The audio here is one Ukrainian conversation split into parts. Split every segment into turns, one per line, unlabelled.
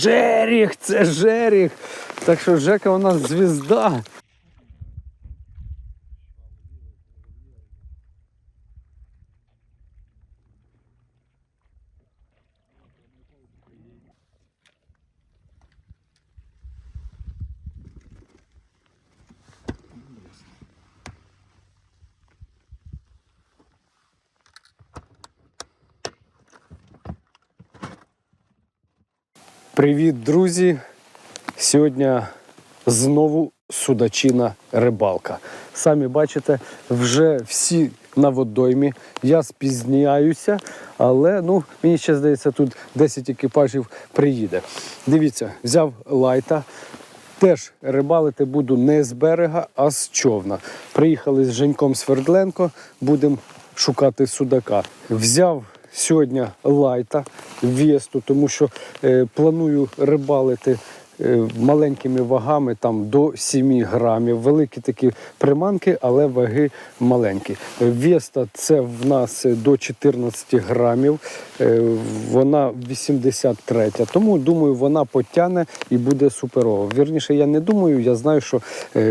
Жеріх, це Жеріх. Так що Жека у нас звізда. Привіт, друзі! Сьогодні знову судачина рибалка. Самі бачите, вже всі на водоймі. Я спізняюся, але ну, мені ще здається, тут 10 екіпажів приїде. Дивіться, взяв лайта. Теж рибалити буду не з берега, а з човна. Приїхали з Женьком Свердленко, будемо шукати судака. Взяв сьогодні лайта весту, тому що е, планую рибалити е, маленькими вагами там до 7 грамів. Великі такі приманки, але ваги маленькі. Веста це в нас до 14 грамів. Е, Вона 83, тому думаю, вона потягне і буде суперова. Вірніше, я не думаю, я знаю, що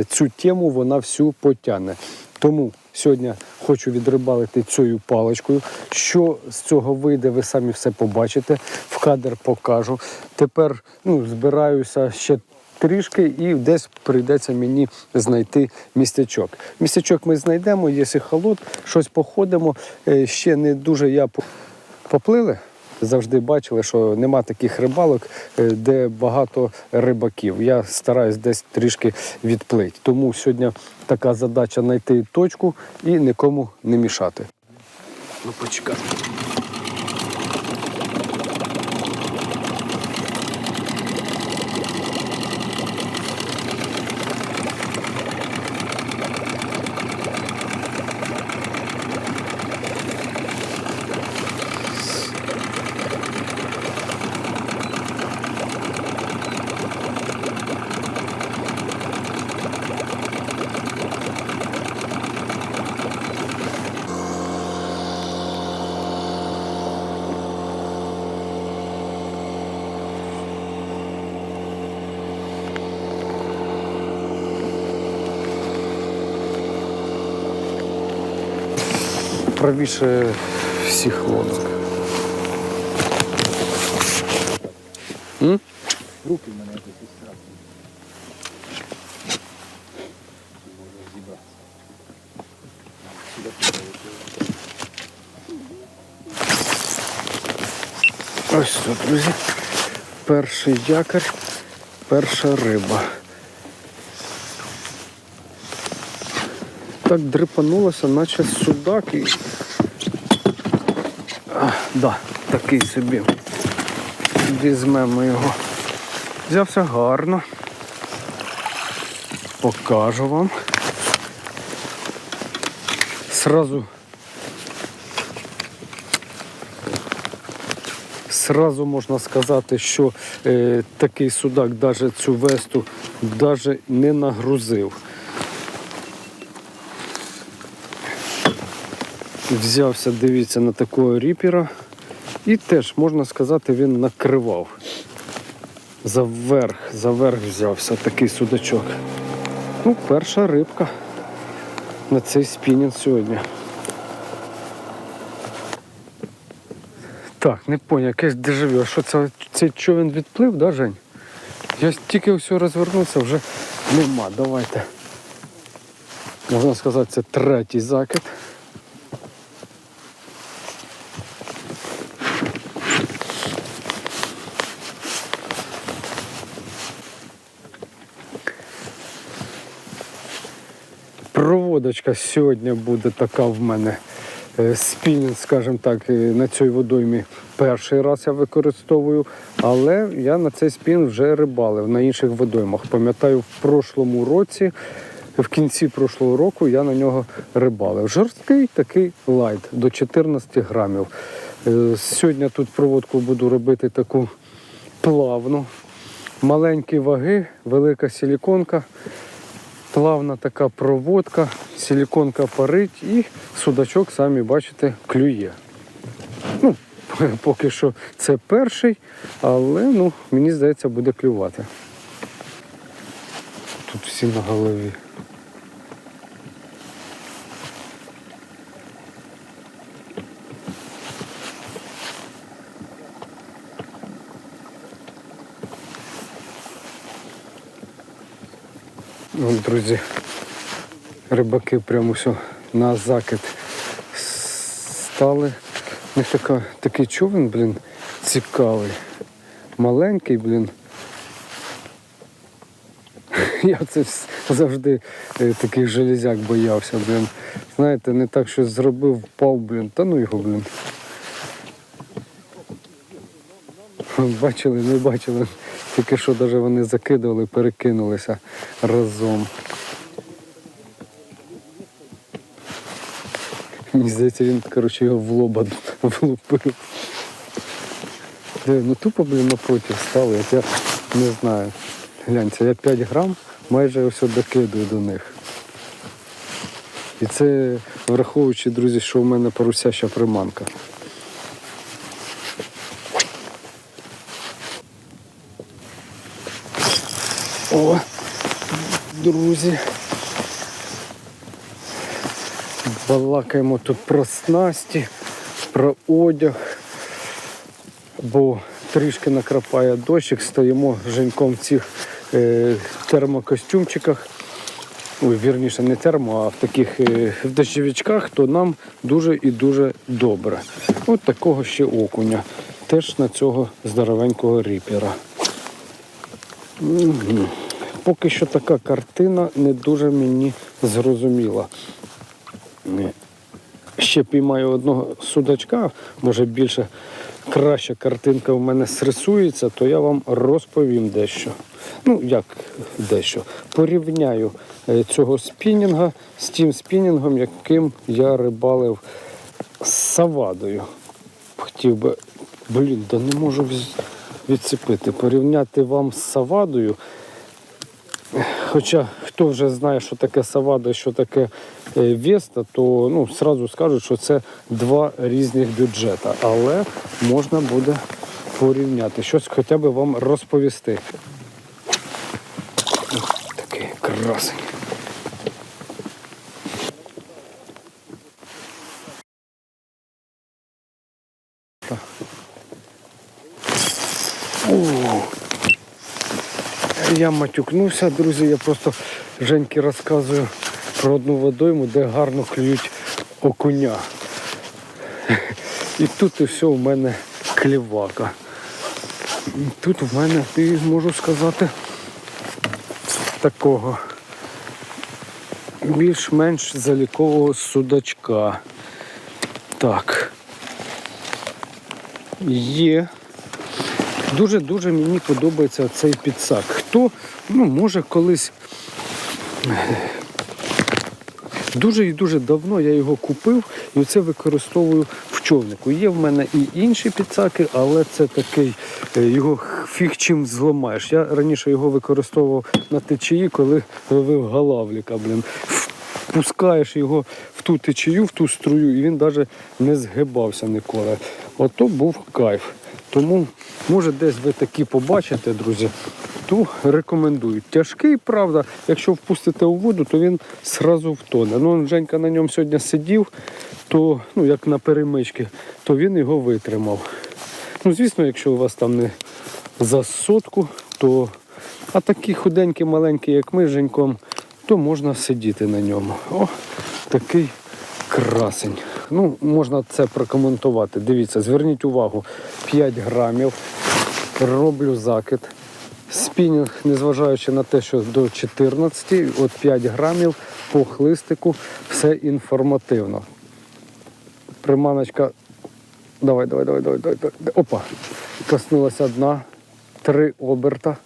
цю тему вона всю потягне. Тому сьогодні хочу відрибалити цією паличкою. Що з цього вийде, ви самі все побачите. В кадр покажу. Тепер ну, збираюся ще трішки і десь прийдеться мені знайти містечок. Містечок ми знайдемо, є холод, щось походимо. Е, Ще не дуже я поплили. Завжди бачили, що нема таких рибалок, е, де багато рибаків. Я стараюсь десь трішки відплити. Тому сьогодні така задача знайти точку і нікому не мішати. Ну, почекай. Правіше всіх лодок. М?
Руки в мене якось страшні. Можу зібратися. Сюди.
Ось тут, друзі. Перший якорь, перша риба. Так дрипанулося, наче судак і. А, да, такий собі. Візьмемо його. Взявся гарно. Покажу вам. Сразу Сразу можна сказати, що е, такий судак навіть цю весту даже не нагрузив. Взявся, дивіться, на такого ріпера. І теж, можна сказати, він накривав. Заверх, заверх взявся такий судачок. Ну, перша рибка на цей спінінг сьогодні. Так, не поняв, якесь дежавю. А що це цей човен відплив, да, Жень? Я тільки все розвернувся, вже нема. Давайте. Можна сказати, це третій закид. Проводочка сьогодні буде така в мене. Е, Спінінг, скажімо так, е, на цій водоймі перший раз я використовую, але я на цей спін вже рибалив на інших водоймах. Пам'ятаю, в прошлому році, в кінці прошлого року я на нього рибалив. Жорсткий такий лайт до 14 грамів. Е, Сьогодні тут проводку буду робити таку плавну. Маленькі ваги, велика силіконка. Плавна така проводка, силіконка парить і судачок, самі бачите, клює. Ну, поки що це перший, але ну, мені здається, буде клювати. Тут всі на голові. Вон, друзі, рибаки прямо все на закид стали. У них така, такий човен, блін, цікавий. Маленький, блін. Я це завжди е, таких железяк боявся, блін. Знаєте, не так щось зробив, впав, блін. Та ну його, блін. Бачили, не бачили. Тільки що навіть вони закидували, перекинулися разом. Мені здається, він, коротше, його в лоба влупив. Диви, Ну тупо, блін, напроти стали, як я не знаю. Гляньте, я 5 грам майже все докидую до них. І це враховуючи, друзі, що в мене парусяща приманка. О, друзі. Балакаємо тут про снасті, про одяг, бо трішки накрапає дощик, стоїмо Женьком в цих е, термокостюмчиках. Ой, вірніше, не термо, а в таких е, в дощовичках, то нам дуже і дуже добре. От такого ще окуня. Теж на цього здоровенького ріпера. Мгм. Поки що така картина не дуже мені зрозуміла. Е, Ще піймаю одного судачка, може більше краща картинка в мене срисується, то я вам розповім дещо. Ну, як дещо. Порівняю е, цього спінінга з тим спінінгом, яким я рибалив з савадою. Хотів би, блін, да не можу відцепити. Порівняти вам з савадою. Хоча хто вже знає, що таке савада, що таке е, Веста, то ну, сразу скажуть, що це два різних бюджета. Але можна буде порівняти, щось хоча б вам розповісти. Такий красень. Так. Я матюкнувся, друзі. Я просто Женьки розказую про одну водойму, де гарно клюють окуня. І тут все у мене клівака. Тут в мене, і можу сказати, такого більш-менш залікового судачка. Так. Є. Дуже-дуже мені подобається цей підсак. Хто ну, може колись. Дуже і дуже давно я його купив і це використовую в човнику. Є в мене і інші підсаки, але це такий, е, його фіг чим зламаєш. Я раніше його використовував на течії, коли ловив галавліка. Блін. Пускаєш його в ту течію, в ту струю, і він навіть не згибався ніколи. Ото був кайф. Тому, може, десь ви такі побачите, друзі, то рекомендую. Тяжкий, правда, якщо впустите у воду, то він сразу втоне. Ну, Женька на ньому сьогодні сидів, то, ну, як на перемички, то він його витримав. Ну, звісно, якщо у вас там не за сотку, то. А такі худенькі, маленькі, як ми з Женьком, то можна сидіти на ньому. О, такий красень. Ну, можна це прокоментувати. Дивіться, зверніть увагу, 5 грамів. Роблю закид. Спінінг, незважаючи на те, що до 14, от 5 грамів по хлистику, все інформативно. Приманочка. Давай, давай, давай, давай, давай. Опа. Коснулася дна. Три оберта.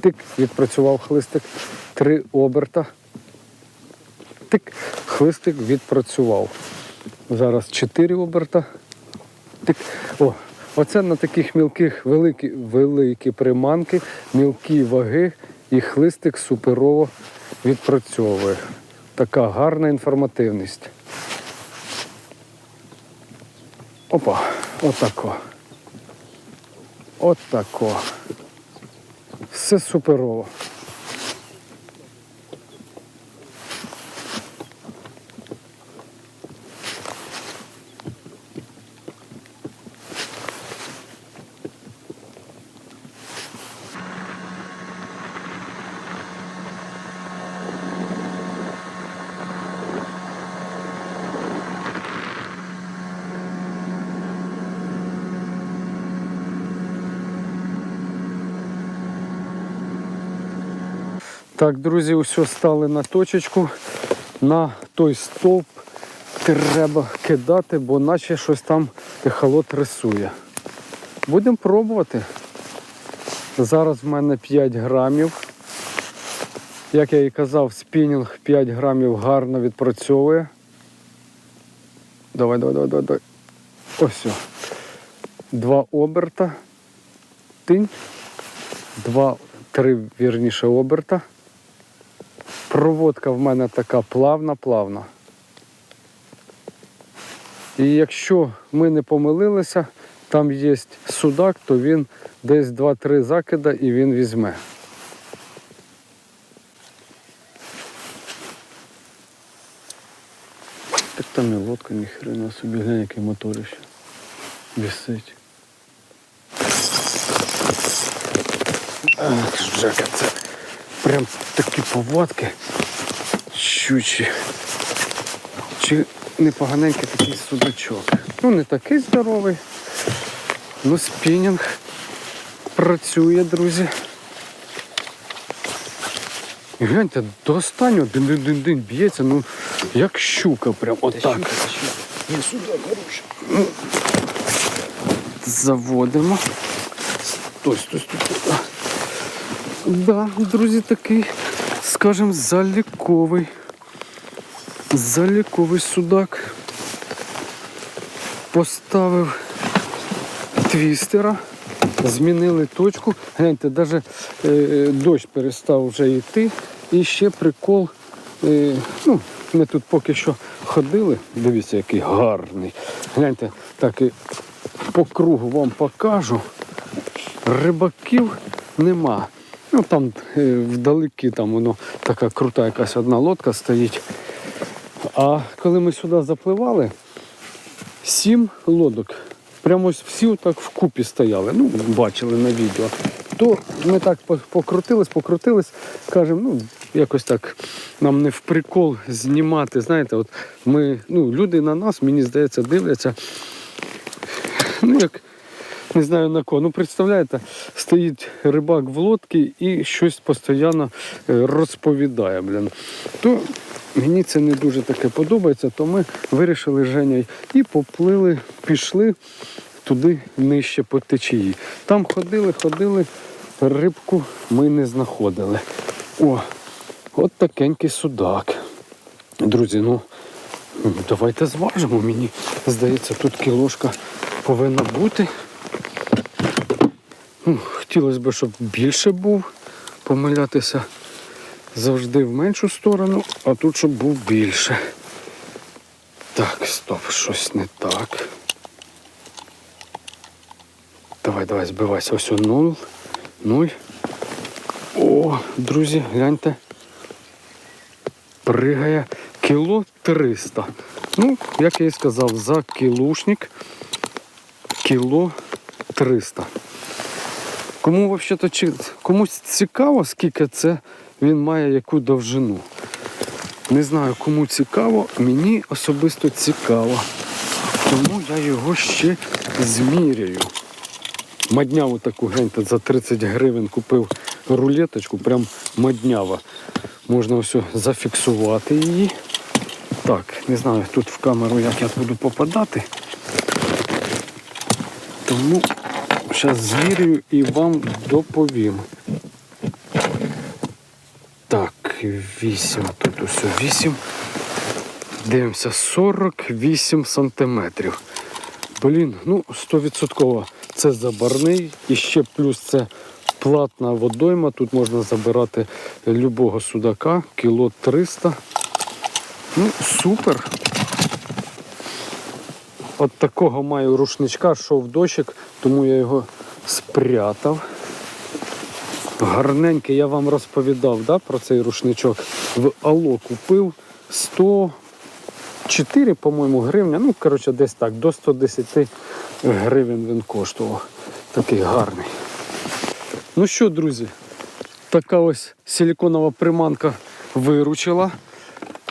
Тик, відпрацював хлистик. Три оберта. Тик, хлистик відпрацював. Зараз чотири оберта. Тик. О, оце на таких мілких великі, великі приманки, мілкі ваги і хлистик суперово відпрацьовує. Така гарна інформативність. Опа, Отако. Отако. Все суперово. Так, друзі, усе стали на точечку. На той стовп треба кидати, бо наче щось там ехолот рисує. Будемо пробувати. Зараз в мене 5 грамів. Як я і казав, спінінг 5 грамів гарно відпрацьовує. Давай, давай, давай, давай, давай. Ось. Два оберта. Тинь. Два, три вірніше оберта. Проводка в мене така плавна-плавна. І якщо ми не помилилися, там є судак, то він десь 2-3 закида і він візьме. Так там і лодка, ніхрена собі, глянь, який моторище. Вісить. Ах, Жека, це прям такі повадки щучі. Чи непоганенький такий судачок. Ну, не такий здоровий. Ну, спінінг працює, друзі. І гляньте, до останнього дин-дин-дин-дин б'ється, ну як щука, прям отак.
Ні, сюди, хороший.
Заводимо. Стой, стой, стой. стой. Да, друзі, такий, скажем, заліковий. Заліковий судак. Поставив твістера, змінили точку. Гляньте, навіть е, дощ перестав вже йти. І ще прикол. Е, ну, ми тут поки що ходили. Дивіться, який гарний. Гляньте, так і по кругу вам покажу. Рибаків нема. Ну там е, вдалекі там воно така крута якась одна лодка стоїть. А коли ми сюди запливали, сім лодок. Прямо всі отак вкупі стояли. Ну, бачили на відео. То ми так покрутились, покрутились, кажемо, ну, якось так нам не в прикол знімати. Знаєте, от ми, ну, люди на нас, мені здається, дивляться. Ну, як не знаю на кого. Ну, представляєте, стоїть рибак в лодці і щось постійно е, розповідає. Блін. То мені це не дуже таке подобається, то ми вирішили з Женєю і поплили, пішли туди нижче по течії. Там ходили, ходили, рибку ми не знаходили. О, от такенький судак. Друзі, ну давайте зважимо. Мені здається, тут кілошка повинна бути. Ну, Хотілося б, щоб більше був. Помилятися завжди в меншу сторону, а тут щоб був більше. Так, стоп, щось не так. Давай, давай, збивайся. Ось о, нуль. Нуль. О, друзі, гляньте. Пригає кіло 300. Ну, як я і сказав, за кілушник кіло 300. Кому взагалі чи комусь цікаво, скільки це він має яку довжину. Не знаю, кому цікаво, мені особисто цікаво. Тому я його ще зміряю. Мадняву таку гляньте, за 30 гривень купив рулеточку, прям маднява. Можна ось зафіксувати її. Так, не знаю тут в камеру як я буду попадати. Тому зараз змірюю і вам доповім. Так, 8, тут усе 8. Дивимося, 48 сантиметрів. Блін, ну 100% це забарний. І ще плюс це платна водойма. Тут можна забирати любого судака, кіло 300. Ну, супер. От такого маю рушничка, шов дощик, тому я його спрятав. Гарненький, я вам розповідав да, про цей рушничок. В Ало купив 104, по-моєму, гривня. Ну, коротше, десь так, до 110 гривень він коштував. Такий гарний. Ну що, друзі, така ось силіконова приманка виручила.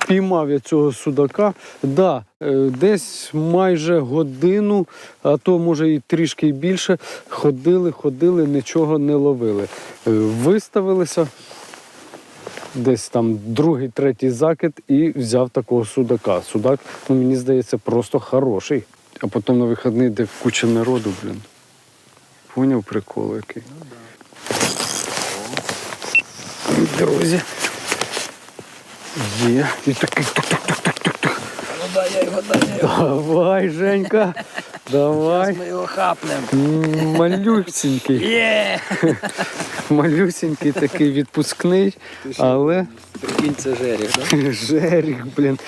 Піймав я цього судака. Да, е, десь майже годину, а то може і трішки більше. Ходили, ходили, нічого не ловили. Е, Виставилися десь там другий, третій закид і взяв такого судака. Судак, ну мені здається, просто хороший. А потім на вихідний, де куча народу, блін. Поняв прикол який. Друзі. Є. І такий тук-тук-тук-тук-тук.
Його, дай.
Давай, Женька. Давай.
Ми його хапнем.
Малюсенький.
Є!
Малюсенький такий відпускний, але
Прикинь, це жеріх, да?
жеріх, блін.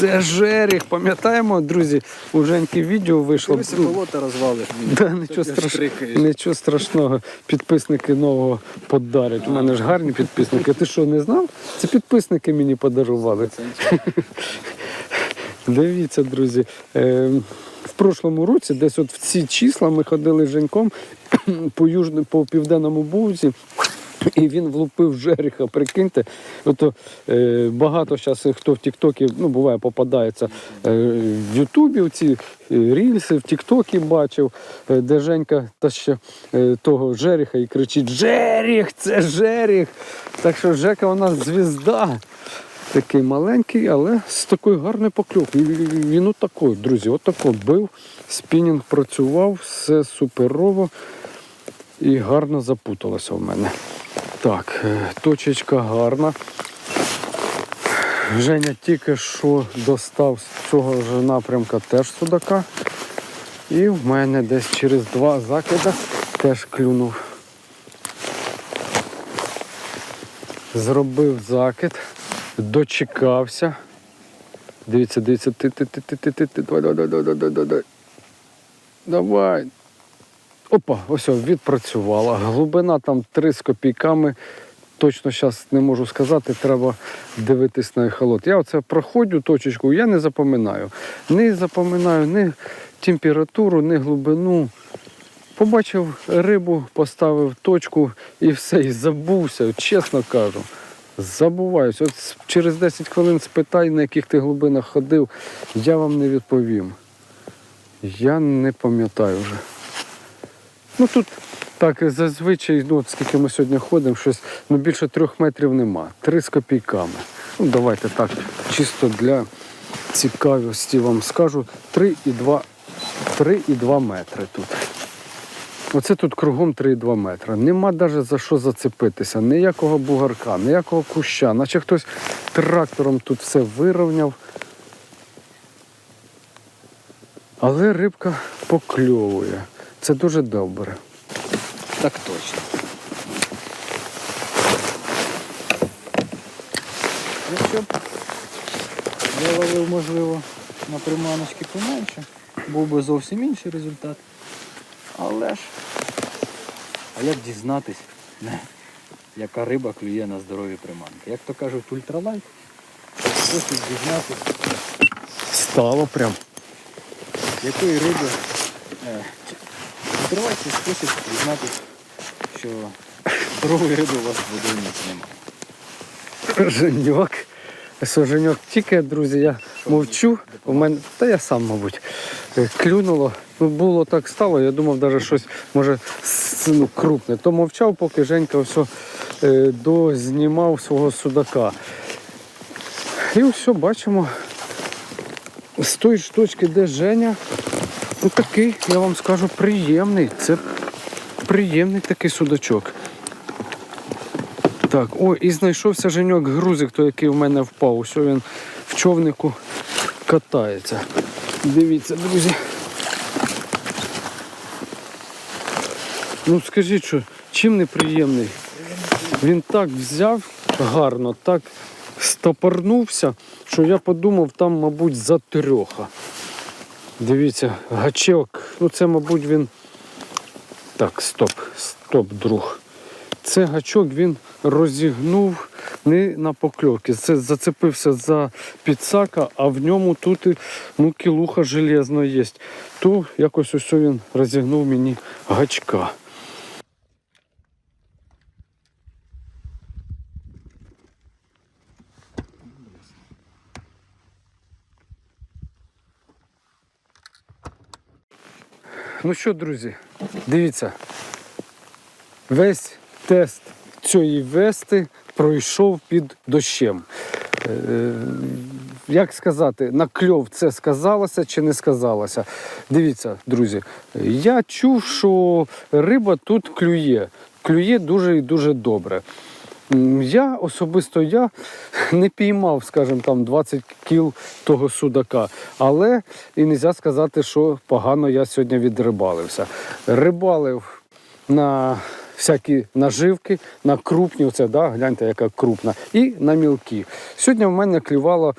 Це жеріх. Пам'ятаємо, друзі, у Женьки відео вийшло.
Дивися, болото розвалиш.
Да, нічого, страш... нічого страшного. Підписники нового подарять. У мене ж гарні підписники. Ти що, не знав? Це підписники мені подарували. Дивіться, друзі. Е, в прошлому році, десь от в ці числа, ми ходили з Женьком по, южне, по південному бузі. І він влупив жереха, прикиньте. Ото, е, багато зараз хто в Тіктокі, ну буває, попадається е, в Ютубі ці рільси, в Тіктокі бачив, е, де Женька та ще е, того жереха і кричить: Жеріх, це жеріх! Так що Жека у нас звізда. Такий маленький, але з такою гарною покльовкою. Він отакий, друзі, отако бив, спінінг працював, все суперово і гарно запуталося в мене. Так, е, точечка гарна. Женя тільки що достав з цього ж напрямка теж судака. І в мене десь через два закида теж клюнув. Зробив закид, дочекався. Дивіться, дивіться, ти, ти, ти, ти, ти, ти, ти, давай, давай, давай, давай, давай, давай. Опа, ось відпрацювала. Глибина там 3 з копійками. Точно зараз не можу сказати, треба дивитись на ехолот. Я оце проходжу точечку, я не запоминаю. Не запоминаю ні температуру, ні глибину. Побачив рибу, поставив точку і все, і забувся, чесно кажу. Забуваюсь. От через 10 хвилин спитай, на яких ти глибинах ходив, я вам не відповім. Я не пам'ятаю вже. Ну тут так зазвичай, ну от скільки ми сьогодні ходимо, щось ну, більше трьох метрів нема. Три з копійками. Ну давайте так, чисто для цікавості вам скажу. 3,2 3,2 метри тут. Оце тут кругом 3,2 метри. Нема навіть за що зацепитися, ніякого бугарка, ніякого куща, наче хтось трактором тут все вирівняв. Але рибка покльовує. Це дуже добре.
Так точно. Якщо б я ловив, можливо, на приманочки поменше, був би зовсім інший результат. Але ж, а як дізнатись, яка риба клює на здорові приманки? Як то кажуть, ультралайт, спосіб дізнатись,
Стало прям.
якої риби е, спосіб дізнатись, що здорової риби у вас в водойниці немає.
Женьок. Що, Женьок, тільки, друзі, я мовчу. У мене, та я сам, мабуть, е, клюнуло. Ну, було так стало, я думав, навіть щось може ну, крупне. То мовчав, поки Женька все е, дознімав свого судака. І все, бачимо. З тої ж точки, де Женя, ну такий, я вам скажу, приємний. Це приємний такий судачок. Так, о, і знайшовся Женьок грузик, той, який в мене впав. Ось він в човнику катається. Дивіться, друзі. Ну скажіть, що, чим неприємний? Він так взяв гарно, так стопорнувся, що я подумав, там, мабуть, за трьоха. Дивіться, гачок. Ну це, мабуть, він. Так, стоп, стоп, друг. Це гачок він розігнув не на покльовки. Це зацепився за підсака, а в ньому тут ну, кілуха железна є. То якось ось він розігнув мені гачка. Ну що, друзі, дивіться, весь тест цієї вести пройшов під дощем. Е, Як сказати, на кльов це сказалося чи не сказалося? Дивіться, друзі, я чув, що риба тут клює. Клює дуже і дуже добре. Я особисто я не піймав, скажімо, там 20 кіл того судака. Але і не можна сказати, що погано я сьогодні відрибалився. Рибалив на всякі наживки, на крупні, оце, да, гляньте, яка крупна, і на мілкі. Сьогодні в мене клювало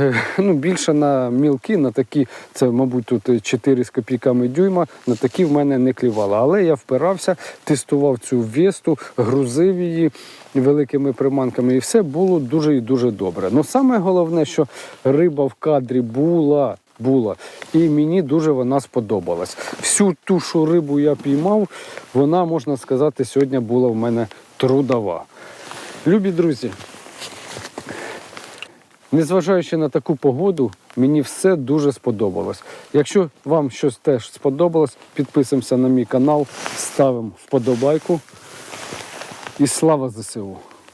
е, ну, більше на мілкі, на такі, це, мабуть, тут 4 з копійками дюйма, на такі в мене не клювало. Але я впирався, тестував цю весту, грузив її великими приманками, і все було дуже і дуже добре. Ну саме головне, що риба в кадрі була. Була. І мені дуже вона сподобалась. Всю ту, що рибу я піймав, вона, можна сказати, сьогодні була в мене трудова. Любі друзі, незважаючи на таку погоду, мені все дуже сподобалось. Якщо вам щось теж сподобалось, підписуємося на мій канал, ставимо вподобайку. І слава ЗСУ!